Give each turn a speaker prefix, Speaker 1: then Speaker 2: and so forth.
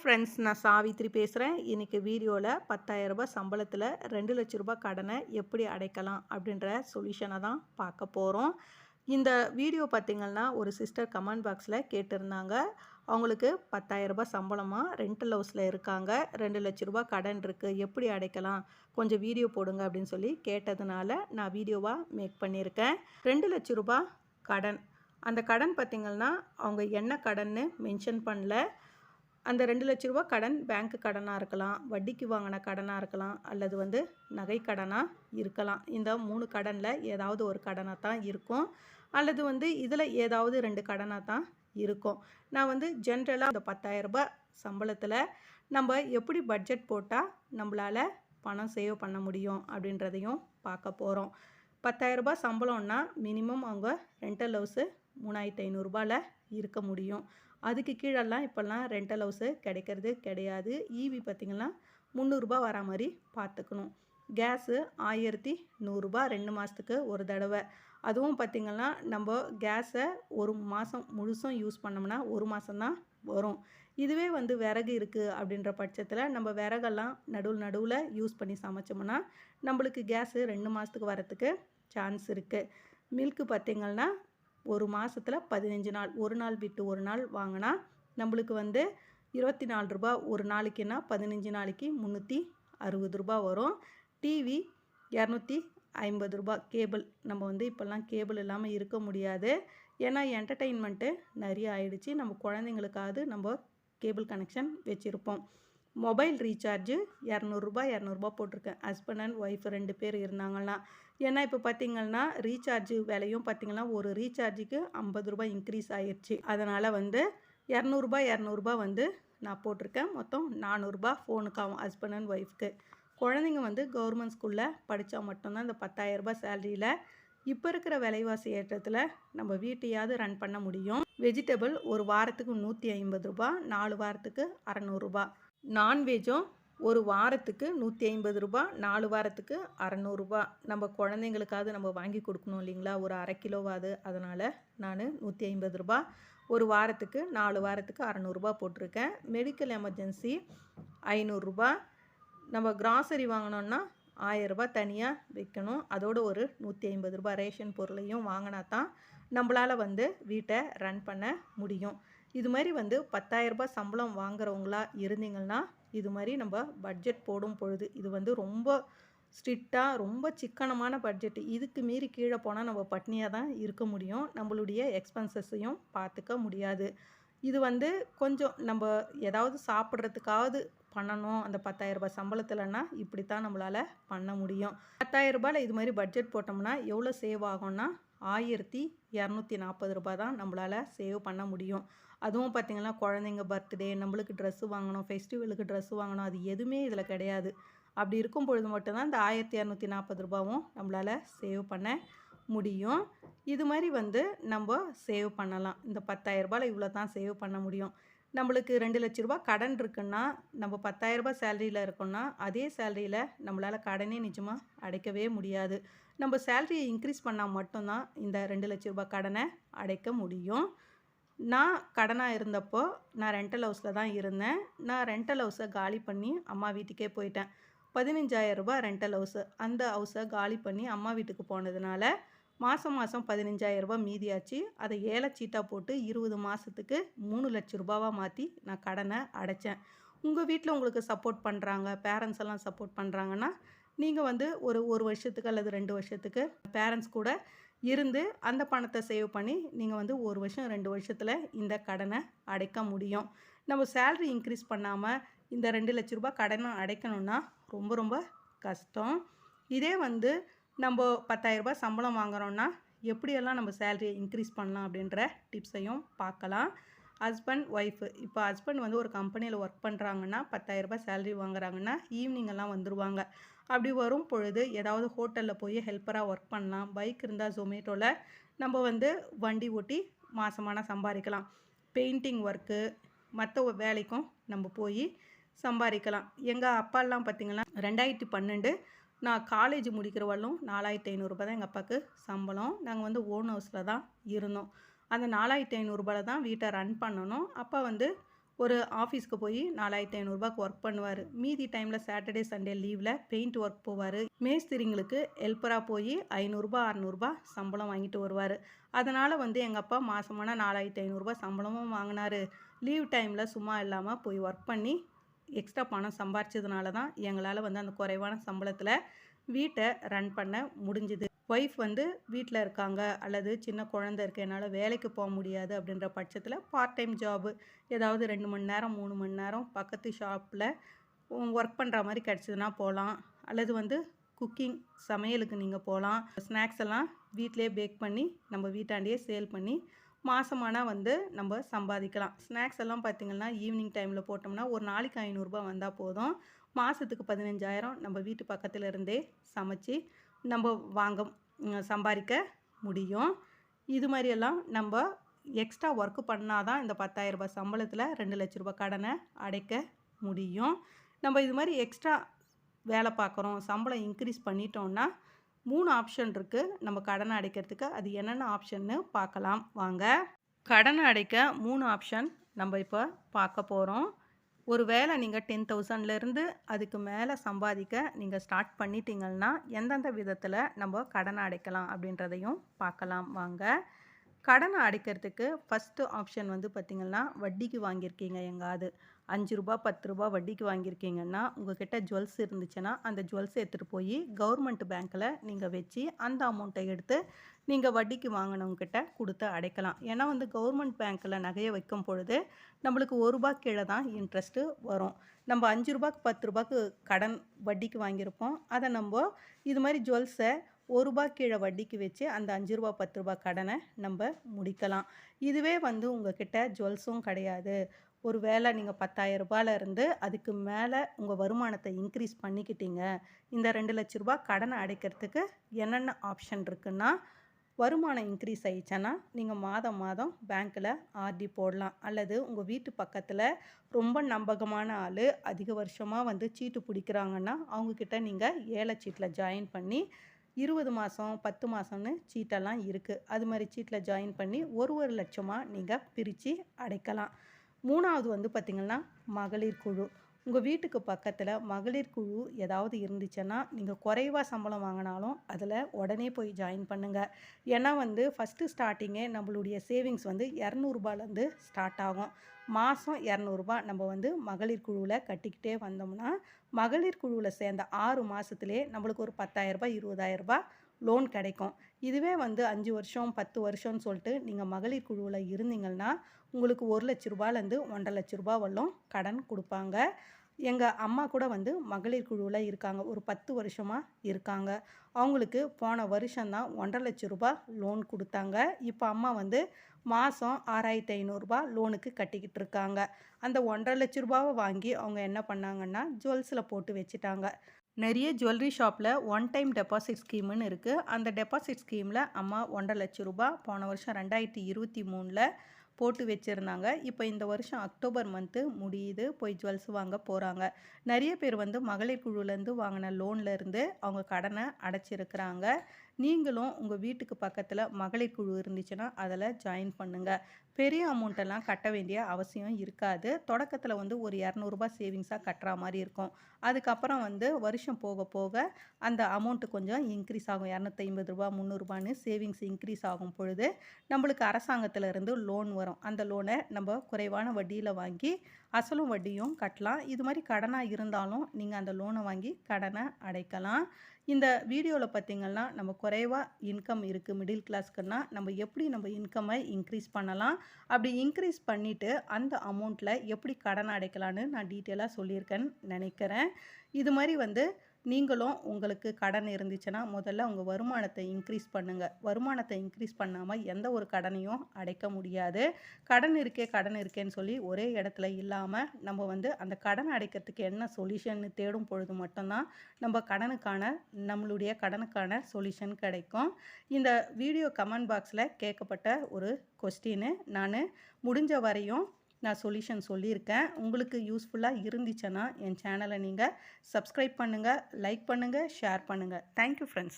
Speaker 1: Friends நான் சாவித்ரி பேசுகிறேன் இன்றைக்கி வீடியோவில் பத்தாயிரரூபா சம்பளத்தில் ரெண்டு லட்ச ரூபாய் கடனை எப்படி அடைக்கலாம் அப்படின்ற சொல்யூஷனை தான் பார்க்க போகிறோம் இந்த வீடியோ பார்த்திங்கன்னா ஒரு சிஸ்டர் கமெண்ட் பாக்ஸில் கேட்டிருந்தாங்க. அவங்களுக்கு பத்தாயிரரூபா சம்பளமாக ரெண்டல் ஹவுஸில் இருக்காங்க. ரெண்டு லட்ச ரூபா கடன் இருக்குது எப்படி அடைக்கலாம்? கொஞ்சம் வீடியோ போடுங்க அப்படின்னு சொல்லி கேட்டதுனால நான் வீடியோவாக மேக் பண்ணியிருக்கேன். ரெண்டு லட்ச ரூபா கடன். அந்த கடன் பார்த்திங்கன்னா அவங்க என்ன கடன்னு மென்ஷன் பண்ணல. அந்த ரெண்டு லட்ச ரூபா கடன் பேங்க்கு கடனாக இருக்கலாம் வட்டிக்கு வாங்கின கடனாக இருக்கலாம் அல்லது வந்து நகை கடனாக இருக்கலாம். இந்த மூணு கடனில் ஏதாவது ஒரு கடனாக தான் இருக்கும். அல்லது வந்து இதில் ஏதாவது ரெண்டு கடனாக தான் இருக்கும். நான் வந்து ஜென்ரலாக அந்த பத்தாயிரரூபா சம்பளத்தில் நம்ம எப்படி பட்ஜெட் போட்டால் நம்மளால் பணம் சேவ் பண்ண முடியும் அப்படின்றதையும் பார்க்க போகிறோம் பத்தாயிரரூபா சம்பளம்னா மினிமம் அவங்க ரெண்டல் ஹவுஸு மூணாயிரத்து ஐநூறுரூபாவில் இருக்க முடியும். அதுக்கு கீழெல்லாம் இப்போல்லாம் ரெண்டல் ஹவுஸு கிடைக்கிறது கிடையாது. ஈவி பார்த்திங்கன்னா முந்நூறுரூபா வரா மாதிரி பார்த்துக்கணும். கேஸு ஆயிரத்தி நூறுரூபா ரெண்டு மாதத்துக்கு ஒரு தடவை. அதுவும் பார்த்திங்கன்னா நம்ம கேஸை ஒரு மாதம் முழுசும் யூஸ் பண்ணோம்னா ஒரு மாதம்தான் வரும். இதுவே வந்து விறகு இருக்குது அப்படின்ற பட்சத்தில் நம்ம விறகெல்லாம் நடுவில் நடுவில் யூஸ் பண்ணி சமைச்சோம்னா நம்மளுக்கு கேஸு ரெண்டு மாதத்துக்கு வரத்துக்கு சான்ஸ் இருக்குது மில்க்கு பார்த்திங்கன்னா ஒரு மாதத்தில் பதினஞ்சு நாள் ஒரு நாள் விட்டு ஒரு நாள் வாங்கினா நம்மளுக்கு வந்து இருபத்தி நாலு ரூபா ஒரு நாளைக்குன்னா பதினஞ்சு நாளைக்கு முந்நூற்றி அறுபது ரூபா வரும். டிவி இரநூத்தி ஐம்பது ரூபா கேபிள். நம்ம வந்து இப்போல்லாம் கேபிள் இல்லாமல் இருக்க முடியாது. ஏன்னா என்டர்டெயின்மெண்ட்டு நிறைய ஆயிடுச்சு. நம்ம குழந்தைங்களுக்காவது நம்ம கேபிள் கனெக்ஷன் வச்சுருப்போம். மொபைல் ரீசார்ஜு இரநூறுபா இரநூறுபா போட்டிருக்கேன். ஹஸ்பண்ட் அண்ட் ஒய்ஃப் ரெண்டு பேர் இருந்தாங்கன்னா. ஏன்னா இப்போ பார்த்தீங்கன்னா ரீசார்ஜு விலையும் பார்த்தீங்கன்னா ஒரு ரீசார்ஜுக்கு ஐம்பது ரூபாய் இன்க்ரீஸ் ஆயிடுச்சு அதனால் வந்து இரநூறுபா இரநூறுபா வந்து நான் போட்டிருக்கேன். மொத்தம் நானூறுரூபா ஃபோனுக்கு ஆகும் ஹஸ்பண்ட் அண்ட் ஒய்ஃப்க்கு. குழந்தைங்க வந்து கவர்மெண்ட் ஸ்கூலில் படித்தா மட்டும்தான் இந்த பத்தாயிரரூபா சேலரியில் இப்போ இருக்கிற விலைவாசி ஏற்றத்தில் நம்ம வீட்டையாவது ரன் பண்ண முடியும். வெஜிடபிள் ஒரு வாரத்துக்கு நூற்றி ஐம்பது ரூபா நாலு வாரத்துக்கு அறநூறுபா நான்வெஜ்ஜும் ஒரு வாரத்துக்கு நூற்றி ஐம்பது ரூபா நாலு வாரத்துக்கு அறநூறுபா நம்ம குழந்தைங்களுக்காவது நம்ம வாங்கி கொடுக்கணும் இல்லைங்களா? ஒரு அரை கிலோவாது அதனால் நான் நூற்றி ஐம்பது ரூபா ஒரு வாரத்துக்கு நாலு வாரத்துக்கு அறநூறுபா போட்டிருக்கேன். மெடிக்கல் எமர்ஜென்சி ஐநூறுரூபா நம்ம கிராசரி வாங்கினோன்னா ஆயரரூபா தனியாக வைக்கணும். அதோடு ஒரு நூற்றி ஐம்பது ரூபா ரேஷன் பொருளையும் வாங்கினா தான் நம்மளால் வந்து வீட்டை ரன் பண்ண முடியும். இது மாதிரி வந்து பத்தாயிரரூபா சம்பளம் வாங்குறவங்களா இருந்தீங்கன்னா இது மாதிரி நம்ம பட்ஜெட் போடும் பொழுது இது வந்து ரொம்ப ஸ்ட்ரிக்டாக ரொம்ப சிக்கனமான பட்ஜெட்டு இதுக்கு மீறி கீழே போனால் நம்ம பட்னியாக தான் இருக்க முடியும். நம்மளுடைய எக்ஸ்பென்சஸையும் பார்த்துக்க முடியாது. இது வந்து கொஞ்சம் நம்ம ஏதாவது சாப்பிட்றதுக்காவது பண்ணணும். அந்த பத்தாயிரரூபா சம்பளத்தில்னா இப்படி தான் நம்மளால் பண்ண முடியும். பத்தாயிரரூபாயில் இது மாதிரி பட்ஜெட் போட்டோம்னா எவ்வளோ சேவ் ஆகும்னா ஆயிரத்தி இரநூத்தி நாற்பது ரூபாய் தான் நம்மளால் சேவ் பண்ண முடியும். அதுவும் பார்த்திங்கன்னா குழந்தைங்க பர்த்டே நம்மளுக்கு ட்ரெஸ்ஸு வாங்கணும் ஃபெஸ்டிவலுக்கு ட்ரெஸ்ஸு வாங்கணும் அது எதுவுமே இதில் கிடையாது. அப்படி இருக்கும் பொழுது மட்டும்தான் இந்த ஆயிரத்தி இரநூத்தி நாற்பது ரூபாவும் நம்மளால் சேவ் பண்ண முடியும். இது மாதிரி வந்து நம்ம சேவ் பண்ணலாம். இந்த பத்தாயிரரூபாயில் இவ்வளோ தான் சேவ் பண்ண முடியும். நம்மளுக்கு ரெண்டு லட்ச ரூபா கடன் இருக்குன்னா நம்ம பத்தாயிரரூபா சேலரியில் இருக்கோம்னா அதே சேலரியில் நம்மளால் கடனே நிஜமாக அடைக்கவே முடியாது. நம்ம சேலரியை இன்க்ரீஸ் பண்ணால் மட்டும்தான் இந்த ரெண்டு லட்ச ரூபா கடனை அடைக்க முடியும். நான் கடனாக இருந்தப்போ நான் ரெண்டல் ஹவுஸில் தான் இருந்தேன். நான் ரெண்டல் ஹவுஸை காலி பண்ணி அம்மா வீட்டுக்கே போயிட்டேன். பதினஞ்சாயிரம் ரூபாய் ரெண்டல் ஹவுஸு அந்த ஹவுஸை காலி பண்ணி அம்மா வீட்டுக்கு போனதுனால மாதம் மாதம் பதினஞ்சாயிரம் ரூபாய் மீதியாச்சு. அதை ஏழை சீட்டாக போட்டு இருபது மாதத்துக்கு மூணு லட்ச ரூபாவாக மாற்றி நான் கடனை அடைச்சேன். உங்கள் வீட்டில் உங்களுக்கு சப்போர்ட் பண்ணுறாங்க பேரண்ட்ஸ் எல்லாம் சப்போர்ட் பண்ணுறாங்கன்னா நீங்கள் வந்து ஒரு ஒரு வருஷத்துக்கு அல்லது ரெண்டு வருஷத்துக்கு பேரண்ட்ஸ் கூட இருந்து அந்த பணத்தை சேவ் பண்ணி நீங்கள் வந்து ஒரு வருஷம் ரெண்டு வருஷத்தில் இந்த கடனை அடைக்க முடியும். நம்ம சேல்ரி இன்க்ரீஸ் பண்ணாமல் இந்த ரெண்டு லட்ச ரூபாய் கடனை அடைக்கணும்னா ரொம்ப ரொம்ப கஷ்டம். இதே வந்து நம்ம பத்தாயிரரூபா சம்பளம் வாங்குகிறோன்னா எப்படியெல்லாம் நம்ம சேல்ரியை இன்க்ரீஸ் பண்ணலாம் அப்படின்ற டிப்ஸையும் பார்க்கலாம். ஹஸ்பண்ட் ஒய்ஃபு இப்போ ஹஸ்பண்ட் வந்து ஒரு கம்பெனியில் ஒர்க் பண்ணுறாங்கன்னா பத்தாயிரரூபா சேல்ரி வாங்குறாங்கன்னா ஈவினிங்கெல்லாம் வந்துடுவாங்க அப்படி வரும் பொழுது ஏதாவது ஹோட்டலில் போய் ஹெல்ப்பராக ஒர்க் பண்ணலாம். பைக் இருந்தால் ஜொமேட்டோவில் நம்ம வந்து வண்டி ஓட்டி மாதமான சம்பாதிக்கலாம் பெயிண்டிங் ஒர்க்கு மற்ற வேலைக்கும் நம்ம போய் சம்பாதிக்கலாம் எங்கள் அப்பாலாம் பார்த்திங்கன்னா ரெண்டாயிரத்தி பன்னெண்டு நான் காலேஜ் முடிக்கிற வரலும் நாலாயிரத்தி ஐநூறுரூபா தான் எங்கள் அப்பாவுக்கு சம்பளம். நாங்கள் வந்து ஓன் ஹவுஸில் தான் இருந்தோம். அந்த நாலாயிரத்தி ஐநூறுரூபாவில் தான் வீட்டை ரன் பண்ணணும். அப்போ வந்து ஒரு ஆஃபீஸ்க்கு போய் நாலாயிரத்தி ஐநூறுரூபாக்கு ஒர்க் பண்ணுவார். மீதி டைமில் சாட்டர்டே சண்டே லீவில் பெயிண்ட் ஒர்க் போவார். மேஸ்திரிங்களுக்கு ஹெல்ப்பராக போய் ஐநூறுரூபா அறநூறுபா சம்பளம் வாங்கிட்டு வருவார். அதனால் வந்து எங்கள் அப்பா மாதமான நாலாயிரத்தி ஐநூறுரூபா சம்பளமும் வாங்கினார். லீவ் டைமில் சும்மா இல்லாமல் போய் ஒர்க் பண்ணி எக்ஸ்ட்ரா பணம் சம்பாரிச்சதுனால தான் எங்களால் வந்து அந்த குறைவான சம்பளத்தில் வீட்டை ரன் பண்ண முடிஞ்சுது. ஒய்ஃப் வந்து வீட்டில் இருக்காங்க அல்லது சின்ன குழந்த இருக்கு என்னால் வேலைக்கு போக முடியாது அப்படின்ற பட்சத்தில் பார்ட் டைம் ஜாபு ஏதாவது ரெண்டு மணி நேரம் மூணு மணி நேரம் பக்கத்து ஷாப்பில் ஒர்க் பண்ணுற மாதிரி கிடச்சிதுன்னா போகலாம் அல்லது வந்து குக்கிங் சமையலுக்கு நீங்கள் போகலாம் ஸ்நாக்ஸ் எல்லாம் வீட்டிலே பேக் பண்ணி நம்ம வீட்டாண்டியே சேல் பண்ணி மாதமானால் வந்து நம்ம சம்பாதிக்கலாம். ஸ்நாக்ஸ் எல்லாம் பார்த்திங்கன்னா ஈவினிங் டைமில் போட்டோம்னா ஒரு நாளைக்கு ஐநூறுரூபா வந்தால் போதும். மாதத்துக்கு பதினஞ்சாயிரம் நம்ம வீட்டு பக்கத்தில் இருந்தே சமைச்சு நம்ம வாங்க சம்பாதிக்க முடியும். இது மாதிரியெல்லாம் நம்ம எக்ஸ்ட்ரா ஒர்க்கு பண்ணால் தான் இந்த பத்தாயிரரூபா சம்பளத்தில் ரெண்டு லட்ச ரூபா கடனை அடைக்க முடியும். நம்ம இது மாதிரி எக்ஸ்ட்ரா வேலை பார்க்குறோம் சம்பளம் இன்க்ரீஸ் பண்ணிட்டோம்னா மூணு ஆப்ஷன் இருக்குது நம்ம கடனை அடைக்கிறதுக்கு அது என்னென்ன ஆப்ஷன்னு பார்க்கலாம். வாங்க. கடனை அடைக்க மூணு ஆப்ஷன் நம்ம இப்போ பார்க்க போகிறோம் ஒரு வேலை நீங்கள் டென் தௌசண்ட்லேருந்து அதுக்கு மேலே சம்பாதிக்க நீங்கள் ஸ்டார்ட் பண்ணிட்டீங்கன்னா எந்தெந்த விதத்தில் நம்ம கடனை அடைக்கலாம் அப்படின்றதையும் பார்க்கலாம். வாங்க. கடனை அடைக்கிறதுக்கு ஃபஸ்ட்டு ஆப்ஷன் வந்து பார்த்திங்கன்னா வட்டிக்கு வாங்கியிருக்கீங்க எங்காவது அஞ்சு ரூபா பத்து ரூபா வட்டிக்கு வாங்கியிருக்கீங்கன்னா உங்ககிட்ட ஜுவல்ஸ் இருந்துச்சுன்னா அந்த ஜுவல்ஸ் எடுத்துகிட்டு போய் கவர்மெண்ட் பேங்க்கில் நீங்கள் வச்சு அந்த அமௌண்ட்டை எடுத்து நீங்கள் வட்டிக்கு வாங்கினவங்ககிட்ட கொடுத்து அடைக்கலாம். ஏன்னா வந்து கவர்மெண்ட் பேங்க்கில் நகையை வைக்கும் பொழுது நம்மளுக்கு ஒரு ரூபா கீழே தான் இன்ட்ரெஸ்ட்டு வரும். நம்ம அஞ்சு ரூபாய்க்கு பத்து ரூபாய்க்கு கடன் வட்டிக்கு வாங்கியிருப்போம். அதை நம்ம இது மாதிரி ஜுவல்ஸை ஒரு ரூபா கீழே வட்டிக்கு வச்சு அந்த அஞ்சு ரூபா பத்து ரூபா கடனை நம்ம முடிக்கலாம். இதுவே வந்து உங்ககிட்ட ஜுவல்ஸும் கிடையாது. ஒரு வேளை நீங்கள் பத்தாயிரம் ரூபாயிலேருந்து அதுக்கு மேலே உங்கள் வருமானத்தை இன்க்ரீஸ் பண்ணிக்கிட்டீங்க. இந்த ரெண்டு லட்ச ரூபா கடனை அடைக்கிறதுக்கு என்னென்ன ஆப்ஷன் இருக்குன்னா வருமானம் இன்க்ரீஸ் ஆயிடுச்சுன்னா நீங்கள் மாதம் மாதம் பேங்க்கில் ஆர்டி போடலாம். அல்லது உங்கள் வீட்டு பக்கத்தில் ரொம்ப நம்பகமான ஆள் அதிக வருஷமாக வந்து சீட்டு பிடிக்கிறாங்கன்னா அவங்கக்கிட்ட நீங்கள் ஏழை சீட்டில் ஜாயின் பண்ணி இருபது மாதம் பத்து மாதம்னு சீட்டெல்லாம் இருக்குது அது மாதிரி சீட்டில் ஜாயின் பண்ணி ஒரு ஒரு லட்சமாக நீங்கள் பிரித்து அடைக்கலாம். மூணாவது வந்து பார்த்திங்கன்னா மகளிர் குழு. உங்கள் வீட்டுக்கு பக்கத்தில் மகளிர் குழு ஏதாவது இருந்துச்சுன்னா நீங்கள் குறைவாக சம்பளம் வாங்கினாலும் அதில் உடனே போய் ஜாயின் பண்ணுங்கள் ஏன்னா வந்து ஃபஸ்ட்டு ஸ்டார்டிங்கே நம்மளுடைய சேவிங்ஸ் வந்து இரநூறுபாலேருந்து ஸ்டார்ட் ஆகும். மாதம் இரநூறுபா நம்ம வந்து மகளிர் குழுவில் கட்டிக்கிட்டே வந்தோம்னா மகளிர் குழுவில் சேர்ந்த ஆறு மாதத்துலேயே நம்மளுக்கு ஒரு பத்தாயிரரூபா இருபதாயிரரூபா லோன் கிடைக்கும். இதுவே வந்து அஞ்சு வருஷம் பத்து வருஷம்னு சொல்லிட்டு நீங்கள் மகளிர் குழுவில் இருந்தீங்கன்னா உங்களுக்கு ஒரு லட்ச ரூபாலேருந்து ஒன்றரை லட்ச ரூபா வரலும் கடன் கொடுப்பாங்க. எங்கள் அம்மா கூட வந்து மகளிர் குழுவில் இருக்காங்க. ஒரு பத்து வருஷமாக இருக்காங்க. அவங்களுக்கு போன வருஷம்தான் ஒன்றரை லட்ச ரூபா லோன் கொடுத்தாங்க. இப்போ அம்மா வந்து மாதம் ஆறாயிரத்தி ஐநூறுரூபா லோனுக்கு கட்டிக்கிட்டு இருக்காங்க. அந்த ஒன்றரை லட்ச ரூபாவை வாங்கி அவங்க என்ன பண்ணாங்கன்னா ஜுவல்ஸில் போட்டு வச்சுட்டாங்க. நிறைய ஜுவல்லரி ஷாப்பில் ஒன் டைம் டெபாசிட் ஸ்கீம்னு இருக்குது அந்த டெபாசிட் ஸ்கீமில் அம்மா ஒன்றரை லட்ச ரூபா போன வருஷம் ரெண்டாயிரத்தி இருபத்தி மூணில் போட்டு வச்சுருந்தாங்க. இப்போ இந்த வருஷம் அக்டோபர் மந்த்து முடியுது. போய் ஜுவல்ஸ் வாங்க போகிறாங்க நிறைய பேர் வந்து மகளிர் குழுலேருந்து வாங்கின லோன்லேருந்து அவங்க கடனை அடைச்சிருக்கிறாங்க. நீங்களும் உங்கள் வீட்டுக்கு பக்கத்தில் மகளிர் குழு இருந்துச்சுன்னா அதில் ஜாயின் பண்ணுங்கள் பெரிய அமௌண்ட்டெல்லாம் கட்ட வேண்டிய அவசியம் இருக்காது. தொடக்கத்தில் வந்து ஒரு இரநூறுபா சேவிங்ஸாக கட்டுற மாதிரி இருக்கும். அதுக்கப்புறம் வந்து வருஷம் போக போக அந்த அமௌண்ட்டு கொஞ்சம் இன்க்ரீஸ் ஆகும். இரநூத்தி ஐம்பது ரூபா முந்நூறுபான்னு சேவிங்ஸ் இன்க்ரீஸ் ஆகும் பொழுது நம்மளுக்கு அரசாங்கத்திலேருந்து லோன் வரும். அந்த லோனை நம்ம குறைவான வட்டியில் வாங்கி அசலும் வட்டியும் கட்டலாம். இது மாதிரி கடனாக இருந்தாலும் நீங்கள் அந்த லோனை வாங்கி கடனை அடைக்கலாம். இந்த வீடியோவில் பார்த்திங்கன்னா நம்ம குறைவாக இன்கம் இருக்குது மிடில் கிளாஸ்க்குன்னா நம்ம எப்படி நம்ம இன்கம்மை இன்க்ரீஸ் பண்ணலாம்? அப்படி இன்க்ரீஸ் பண்ணிவிட்டு அந்த அமௌண்ட்டில் எப்படி கடன் அடைக்கலான்னு நான் டீட்டெயிலாக சொல்லியிருக்கேன்னு நினைக்கிறேன். இது மாதிரி வந்து நீங்களும் உங்களுக்கு கடன் இருந்துச்சுன்னா முதல்ல உங்கள் வருமானத்தை இன்க்ரீஸ் பண்ணுங்கள் வருமானத்தை இன்க்ரீஸ் பண்ணாமல் எந்த ஒரு கடனையும் அடைக்க முடியாது. கடன் இருக்கே கடன் இருக்கேன்னு சொல்லி ஒரே இடத்துல இல்லாமல் நம்ம வந்து அந்த கடன் அடைக்கிறதுக்கு என்ன சொல்யூஷன் தேடும் பொழுது மட்டும்தான் நம்ம கடனுக்கான நம்மளுடைய கடனுக்கான சொல்யூஷன் கிடைக்கும். இந்த வீடியோ கமெண்ட் பாக்ஸில் கேட்கப்பட்ட ஒரு கொஸ்டின்னு நான் முடிஞ்ச வரையும் நான் சொல்யூஷன் சொல்லியிருக்கேன். உங்களுக்கு யூஸ்ஃபுல்லாக இருந்துச்சுன்னா என் சேனலை நீங்கள் சப்ஸ்கிரைப் பண்ணுங்கள் லைக் பண்ணுங்கள் ஷேர் பண்ணுங்கள் தேங்க்யூ ஃப்ரெண்ட்ஸ்.